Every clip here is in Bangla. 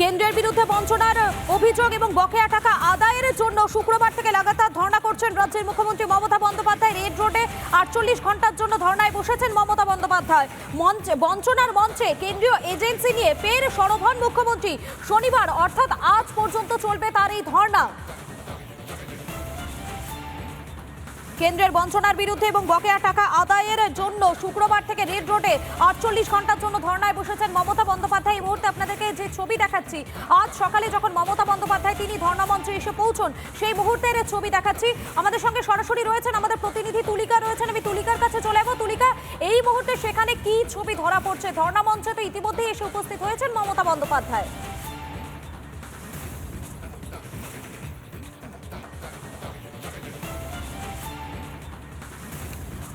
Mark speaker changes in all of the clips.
Speaker 1: কেন্দ্রের বিরুদ্ধে বঞ্চনার অভিযোগ এবং বকেয়া টাকা আদায়ের জন্য শুক্রবার থেকে লাগাতার ধর্ণা করছেন রাজ্যের মুখ্যমন্ত্রী মমতা বন্দ্যোপাধ্যায়। রেড রোডে আটচল্লিশ ঘণ্টার জন্য ধর্ণায় বসেছেন মমতা বন্দ্যোপাধ্যায়। মঞ্চে, বঞ্চনার মঞ্চে কেন্দ্রীয় এজেন্সি নিয়ে ফের সরভন মুখ্যমন্ত্রী শনিবার, অর্থাৎ আজ পর্যন্ত চলবে তার এই ধর্ণা। কেন্দ্রের বঞ্চনার বিরুদ্ধে এবং বকেয়া টাকা আদায়ের জন্য শুক্রবার থেকে রেড রোডে আটচল্লিশ ঘণ্টার জন্য ধর্নায় বসেছেন মমতা বন্দ্যোপাধ্যায়। এই মুহূর্তে আপনাদেরকে যে ছবি দেখাচ্ছি, আজ সকালে যখন মমতা বন্দ্যোপাধ্যায় তিনি ধর্না মঞ্চে এসে পৌঁছন, সেই মুহূর্তের ছবি দেখাচ্ছি। আমাদের সঙ্গে সরাসরি রয়েছেন আমাদের প্রতিনিধি তুলিকা রয়েছেন। আমি তুলিকার কাছে চলে যাব। তুলিকা, এই মুহূর্তে সেখানে কি ছবি ধরা পড়ছে? ধর্না মঞ্চে তো ইতিমধ্যেই এসে উপস্থিত হয়েছেন মমতা বন্দ্যোপাধ্যায়।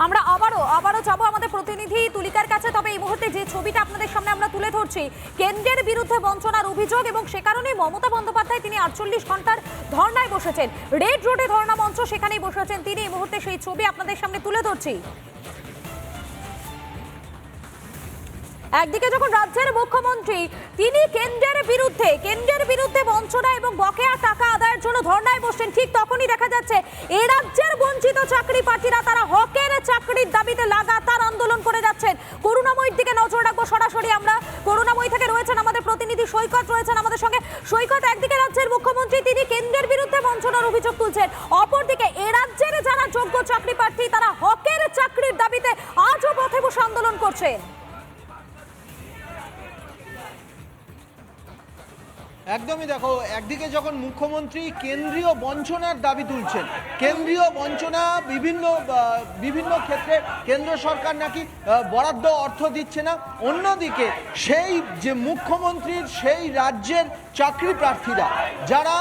Speaker 1: আমরা আবারও আবারও যাব আমাদের প্রতিনিধি তুলিকার কাছে। তবে এই মুহূর্তে যে ছবিটা আপনাদের সামনে আমরা তুলে ধরছি, কেন্দ্রের বিরুদ্ধে বঞ্চনার অভিযোগ এবং সে কারণেই মমতা বন্দ্যোপাধ্যায় তিনি আটচল্লিশ ঘণ্টার ধর্নায় বসেছেন। রেড রোডে ধর্ণা মঞ্চ সেখানেই বসেছেন তিনি। এই মুহূর্তে সেই ছবি আপনাদের সামনে তুলে ধরছি। একদিকে যখন রাজ্যের মুখ্যমন্ত্রী, তিনি কেন্দ্রের বিরুদ্ধে কেন্দ্রের বিরুদ্ধে বঞ্চনা এবং বকেয়া টাকা আদায়ের জন্য ধর্নায় বসছেন, ঠিক তখনই দেখা যাচ্ছে, এ রাজ্যের বঞ্চিত চাকরি প্রার্থীরা, তারা হকের চাকরির দাবিতে লাগাতার আন্দোলন করে যাচ্ছেন করুণাময়ীর দিকে নজর রাখব সরাসরি আমরা করুণাময়ী থেকে রয়েছেন আমাদের প্রতিনিধি সৈকত রয়েছেন আমাদের সঙ্গে সৈকত একদিকে রাজ্যের মুখ্যমন্ত্রী তিনি কেন্দ্রের বিরুদ্ধে বঞ্চনার অভিযোগ তুলছেন। অপরদিকে এ রাজ্যের যারা যোগ্য চাকরি প্রার্থী, তারা হকের চাকরির দাবিতে আজও পথে বসে আন্দোলন করছেন
Speaker 2: একদমই দেখো, একদিকে যখন মুখ্যমন্ত্রী কেন্দ্রীয় বঞ্চনার দাবি তুলছেন, কেন্দ্রীয় বঞ্চনা বিভিন্ন বিভিন্ন ক্ষেত্রে কেন্দ্র সরকার নাকি বরাদ্দ অর্থ দিচ্ছে না। অন্যদিকে সেই যে মুখ্যমন্ত্রীর, সেই রাজ্যের চাকরি প্রার্থীরা, যারা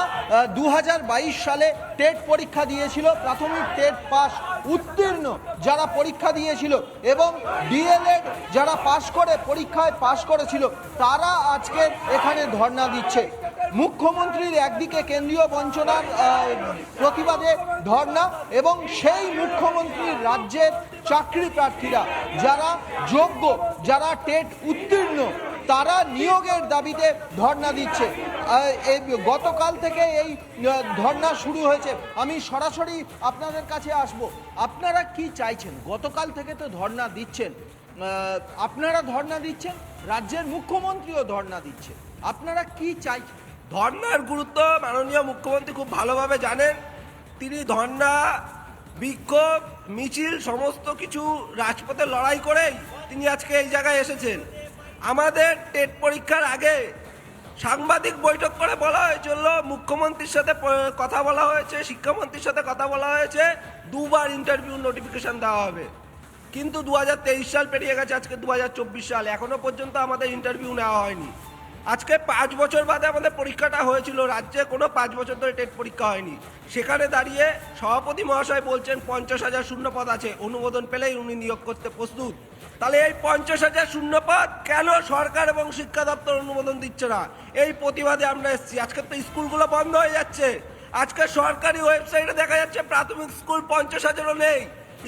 Speaker 2: দু হাজার বাইশ সালে টেট পরীক্ষা দিয়েছিল, প্রাথমিক টেট পাস উত্তীর্ণ যারা পরীক্ষা দিয়েছিল এবং ডিএলএড যারা পাশ করে, পরীক্ষায় পাশ করেছিল, তারা আজকে এখানে ধর্ণা দিচ্ছে। মুখ্যমন্ত্রীর একদিকে কেন্দ্রীয় বঞ্চনার প্রতিবাদে ধর্ণা এবং সেই মুখ্যমন্ত্রীর রাজ্যের চাকরি প্রার্থীরা যারা যোগ্য, যারা টেট উত্তীর্ণ তারা নিয়োগের দাবিতে ধর্ণা দিচ্ছে। গতকাল থেকে এই ধর্ণা শুরু হয়েছে। আমি সরাসরি আপনাদের কাছে আসব। আপনারা কি চাইছেন? গতকাল থেকে তো ধর্ণা দিচ্ছেন। আপনারা ধর্ণা দিচ্ছেন, রাজ্যের মুখ্যমন্ত্রীও ধর্ণা দিচ্ছে আপনারা কি চাইছেন?
Speaker 3: ধর্নার গুরুত্ব মাননীয় মুখ্যমন্ত্রী খুব ভালোভাবে জানেন। তিনি ধর্না বিক্ষোভ, মিছিল, সমস্ত কিছু রাজপথে লড়াই করেই তিনি আজকে এই জায়গায় এসেছেন। আমাদের টেট পরীক্ষার আগে সাংবাদিক বৈঠক করে বলা হয়েছিল, মুখ্যমন্ত্রীর সাথে কথা বলা হয়েছে, শিক্ষামন্ত্রীর সাথে কথা বলা হয়েছে, দুবার ইন্টারভিউ নোটিফিকেশন দেওয়া হবে। কিন্তু দু হাজার তেইশ সাল পেরিয়ে গেছে, আজকে দু হাজার চব্বিশ সাল। এখনও পর্যন্ত আমাদের ইন্টারভিউ নেওয়া হয়নি। আজকে পাঁচ বছর বাদে আমাদের পরীক্ষাটা হয়েছিল, রাজ্যে কোনো পাঁচ বছর ধরে টেট পরীক্ষা হয়নি। সেখানে দাঁড়িয়ে সভাপতি মহাশয় বলছেন, পঞ্চাশ হাজার শূন্যপদ আছে, অনুমোদন পেলেই উনি নিয়োগ করতে প্রস্তুত। তাহলে এই পঞ্চাশ হাজার শূন্যপদ কেন সরকার এবং শিক্ষা দপ্তর অনুমোদন দিচ্ছে না? এই প্রতিবাদে আমরা এসেছি। আজকে তো স্কুলগুলো বন্ধ হয়ে যাচ্ছে। আজকে সরকারি ওয়েবসাইটে দেখা যাচ্ছে প্রাথমিক স্কুল পঞ্চাশ হাজারও নেই।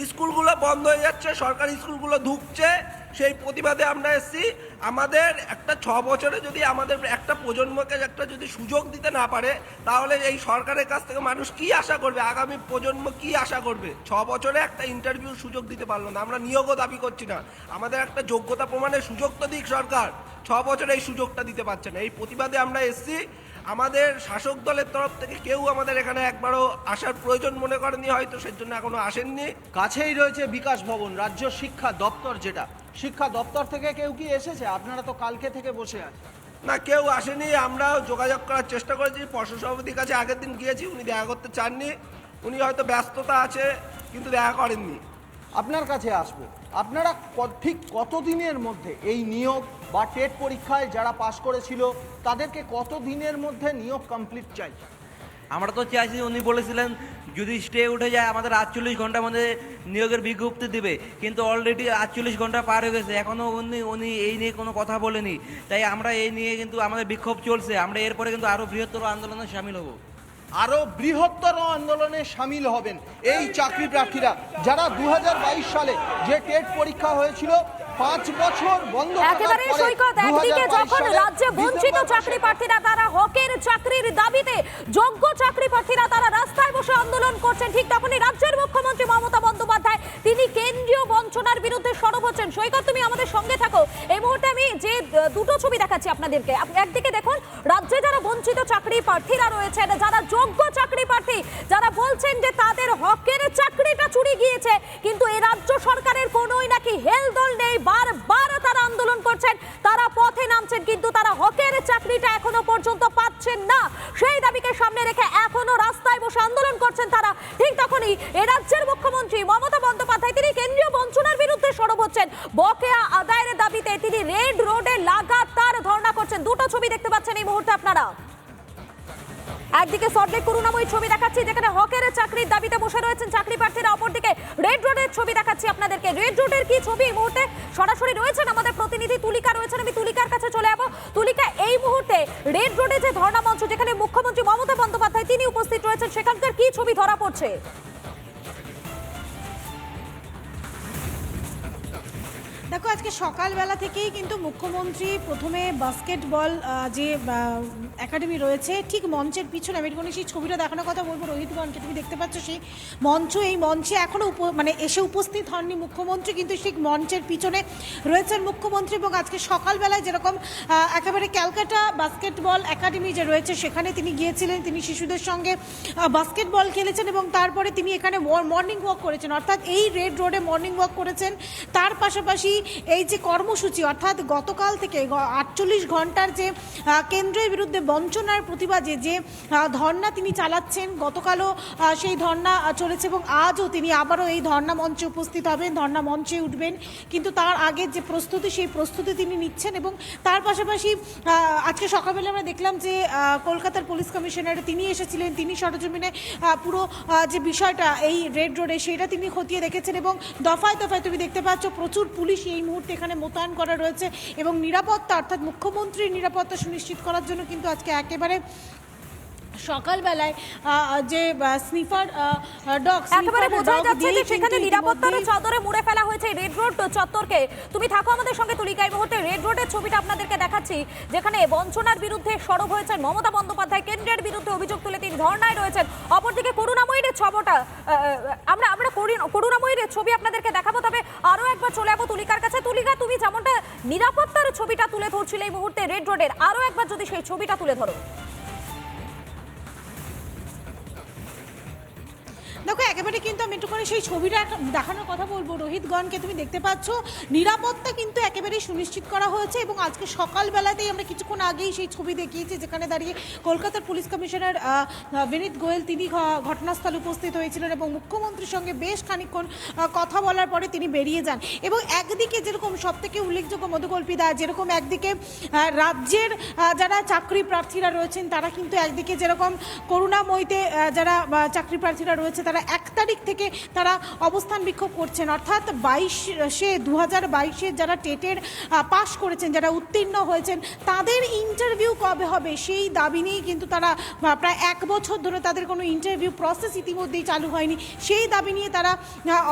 Speaker 3: স্কুলগুলো বন্ধ হয়ে যাচ্ছে, সরকারি স্কুলগুলো ঢুকছে সেই প্রতিবাদে আমরা এসেছি। আমাদের একটা ছ বছরে যদি আমাদের একটা প্রজন্মকে একটা যদি সুযোগ দিতে না পারে, তাহলে এই সরকারের কাছ থেকে মানুষ কি আশা করবে? আগামী প্রজন্ম কি আশা করবে? ছ বছরে একটা ইন্টারভিউ সুযোগ দিতে পারল না। আমরা নিয়োগও দাবি করছি না। আমাদের একটা যোগ্যতা প্রমাণের সুযোগ তো দিক সরকার। ছ বছরে এই সুযোগটা দিতে পারছে না। এই প্রতিবাদে আমরা এসেছি। আমাদের শাসক দলের তরফ থেকে কেউ আমাদের এখানে একবারও আসার প্রয়োজন মনে করেনি হয়তো সেজন্য এখনও আসেননি।
Speaker 2: কাছেই রয়েছে বিকাশ ভবন রাজ্য শিক্ষা দপ্তর যেটা। শিক্ষা দপ্তর থেকে কেউ কি এসেছে? আপনারা তো কালকে থেকে বসে আছেন।
Speaker 3: না কেউ আসেনি। আমরাও যোগাযোগ করার চেষ্টা করেছি। পর্ষদ সভাপতির কাছে আগের দিন গিয়েছি উনি দেখা করতে চাননি। উনি হয়তো ব্যস্ততা আছে কিন্তু দেখা করেননি।
Speaker 2: আপনার কাছে আসব। আপনারা ক- ঠিক কতদিনের মধ্যে এই নিয়োগ বা টেট পরীক্ষায় যারা পাশ করেছিল তাদেরকে কত দিনের মধ্যে নিয়োগ কমপ্লিট চাই?
Speaker 4: আমরা তো চাইছি উনি বলেছিলেন যদি স্টে উঠে যায় আমাদের আটচল্লিশ ঘণ্টার মধ্যে নিয়োগের বিজ্ঞপ্তি দিবে। কিন্তু অলরেডি আটচল্লিশ ঘণ্টা পার হয়ে গেছে এখনও উনি উনি এই নিয়ে কোনো কথা বলেনি। তাই আমরা এই নিয়ে কিন্তু আমাদের বিক্ষোভ চলছে। আমরা এরপরে কিন্তু আরও বৃহত্তর আন্দোলনে সামিল হব।
Speaker 2: আরও বৃহত্তর আন্দোলনে সামিল হবেন এই চাকরি প্রার্থীরা। যারা দু হাজার বাইশ সালে যে টেট পরীক্ষা হয়েছিল পাঁচ বছর বন্ধ
Speaker 1: একেবারে সৈকত একদিকে যখন রাজ্যে বঞ্চিত চাকরি প্রার্থীরা তারা হকের চাকরির দাবিতে যোগ্য চাকরি প্রার্থীরা তারা রাস্তায় বসে আন্দোলন করছেন। ঠিক তখনই রাজ্যের মুখ্যমন্ত্রী মমতা বন্দ্যোপাধ্যায় তিনি কেন্দ্রীয় বঞ্চনার বিরুদ্ধে সরব হচ্ছেন। সৈকত তুমি আমাদের সঙ্গে থাকো। এই মুহূর্তে আমি যে দুটো ছবি দেখাচ্ছি আপনাদেরকে। আপ- একদিকে দেখুন রাজ্যে যারা বঞ্চিত চাকরি প্রার্থীরা রয়েছেন যারা যোগ্য চাকরি প্রার্থী যারা বলছেন যে তাদের হকের চাকরিটা চুরি গিয়েছে কিন্তু এ রাজ্য সরকারের কোনোই নাকি হেলদোল নেই, বারবার তারা আন্দোলন করছেন। তারা পথে নামছেন, কিন্তু তারা হকের চাকরিটা এখনও পর্যন্ত পাচ্ছেন না। সেই দাবিকে সামনে রেখে এখনও রাস্তায় বসে আন্দোলন করছেন তারা। ঠিক তখনই এ রাজ্যের মুখ্যমন্ত্রী মমতা বন্দ্যোপাধ্যায়, তিনি কেন্দ্রীয় বঞ্চনার বিরুদ্ধে সরব হচ্ছেন। বকেয়া আদায়ের দাবিতে তিনি রেড রোডে লাগাতার ধর্ণা করছেন। দুটো ছবি দেখতে পাচ্ছেন এই মুহূর্তে আপনারা। একদিকে সল্টলেক করুণাময়ী ছবি দেখাচ্ছি, যেখানে হকের চাকরির দাবিতে বসে রয়েছেন চাকরি প্রার্থীরা। অপরদিকে রেড রোডের ছবি দেখাচ্ছি আপনাদেরকে। রেড রোডের কি ছবি এই মুহূর্তে? সরাসরি রয়েছেন আমাদের প্রতিনিধি তুলিকা রয়েছেন। আমি তুলিকার কাছে চলে যাব। তুলিকা, এই মুহূর্তে রেড রোডে যে ধর্ণা মঞ্চ, যেখানে মুখ্যমন্ত্রী মমতা বন্দ্যোপাধ্যায়, তিনি উপস্থিত রয়েছেন, সেখানকার কি ছবি ধরা পড়ছে?
Speaker 5: দেখো, আজকে সকালবেলা থেকেই কিন্তু মুখ্যমন্ত্রী প্রথমে বাস্কেটবল যে একাডেমি রয়েছে। ঠিক মঞ্চের পিছনে, আমি একটুখানি সেই ছবিটা দেখানোর কথা বলব রোহিতগণকে তুমি দেখতে পাচ্ছ, সেই মঞ্চ, এই মঞ্চে এখনও মানে এসে উপস্থিত হননি মুখ্যমন্ত্রী, কিন্তু সেই মঞ্চের পিছনে রয়েছেন মুখ্যমন্ত্রী এবং আজকে সকালবেলায় যেরকম একেবারে ক্যালকাটা বাস্কেটবল একাডেমি যে রয়েছে, সেখানে তিনি গিয়েছিলেন, তিনি শিশুদের সঙ্গে বাস্কেটবল খেলেছেন এবং তারপরে তিনি এখানে মর্নিং ওয়াক করেছেন। অর্থাৎ এই রেড রোডে মর্নিং ওয়াক করেছেন। তার পাশাপাশি এই যে কর্মসূচি, অর্থাৎ গতকাল থেকে আটচল্লিশ ঘণ্টার যে কেন্দ্রের বিরুদ্ধে বঞ্চনার প্রতিবাদে যে ধর্ণা তিনি চালাচ্ছেন গতকালও সেই আহ, চলেছে এবং আজও তিনি আবারও এই ধর্ণা মঞ্চে উপস্থিত হবেন ধর্ণা মঞ্চে উঠবেন। কিন্তু তার আগের যে প্রস্তুতি সেই প্রস্তুতি তিনি নিচ্ছেন এবং তার পাশাপাশি আজকে সকালবেলা আমরা দেখলাম যে কলকাতার পুলিশ কমিশনার তিনি এসেছিলেন তিনি সরজমিনে পুরো যে বিষয়টা এই রেড রোডে সেটা তিনি খতিয়ে দেখেছেন এবং দফায় দফায় তুমি দেখতে পাচ্ছ প্রচুর পুলিশ এই মুহূর্তে এখানে মোতায়েন করা রয়েছে এবং নিরাপত্তা অর্থাৎ মুখ্যমন্ত্রীর নিরাপত্তা সুনিশ্চিত করার জন্য কিন্তু আজকে একেবারে সকালবেলায় যে স্নিফার ডগ
Speaker 1: একেবারে বোঝা যাচ্ছে যে সেখানে নিরাপত্তার চাদরে মুড়ে ফেলা হয়েছে রেড রোড চত্বরকে। তুমি থাকো আমাদের সঙ্গে তুলিকা এই মুহূর্তে রেড রোডের ছবিটা আপনাদেরকে দেখাচ্ছি যেখানে বঞ্চনার বিরুদ্ধে সরব হয়েছেন মমতা বন্দ্যোপাধ্যায়। কেন্দ্রের বিরুদ্ধে অভিযোগ তুলে তিনি ধর্নায় রয়েছেন। অপরদিকে করুণাময়ীর ছবটা আমরা আমরা করুণ- করুণাময়ীর ছবি আপনাদেরকে দেখাবো তবে আরও একবার চলে যাব তুলিকার কাছে। তুলিকা তুমি যেমনটা নিরাপত্তার ছবিটা তুলে ধরছিলে এই মুহূর্তে রেড রোডের আরও একবার যদি সেই ছবিটা তুলে ধরো।
Speaker 5: দেখো, একেবারে কিন্তু আমি একটু করে সেই ছবিটা দেখানোর কথা বলব। রোহিতগণকে তুমি দেখতে পাচ্ছ। নিরাপত্তা কিন্তু একেবারেই সুনিশ্চিত করা হয়েছে এবং আজকে সকালবেলাতেই আমরা কিছুক্ষণ আগেই সেই ছবি দেখিয়েছি, যেখানে দাঁড়িয়ে কলকাতার পুলিশ কমিশনার বিনীত গোয়েল তিনি ঘটনাস্থলে উপস্থিত হয়েছিলেন এবং মুখ্যমন্ত্রীর সঙ্গে বেশ খানিকক্ষণ কথা বলার পরে তিনি বেরিয়ে যান। এবং একদিকে যেরকম সব থেকে উল্লেখযোগ্য মধুকল্পিদা যেরকম একদিকে রাজ্যের যারা চাকরি প্রার্থীরা রয়েছেন, তারা কিন্তু একদিকে যেরকম করুণাময়ীতে যারা চাকরি প্রার্থীরা রয়েছে, তারা এক তারিখ থেকে তারা অবস্থান বিক্ষোভ করছেন। অর্থাৎ বাইশে দু হাজার বাইশে যারা টেটের পাশ করেছেন যারা উত্তীর্ণ হয়েছেন তাদের ইন্টারভিউ কবে হবে? সেই দাবি নিয়েই কিন্তু তারা প্রায় এক বছর ধরে তাদের কোনো ইন্টারভিউ প্রসেস ইতিমধ্যেই চালু হয়নি। সেই দাবি নিয়ে তারা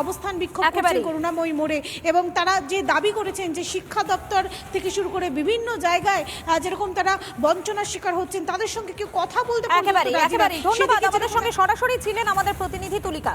Speaker 5: অবস্থান বিক্ষোভ করছেন। করুণাময়ী মোড়ে। এবং তারা যে দাবি করেছেন যে শিক্ষা দপ্তর থেকে শুরু করে বিভিন্ন জায়গায় যেরকম তারা বঞ্চনার শিকার হচ্ছেন তাদের সঙ্গে কেউ কথা বলতে
Speaker 1: একেবারে একেবারে ধন্যবাদ। আমাদের সঙ্গে সরাসরি ছিলেন আমাদের প্রতিনিধি তুলিকা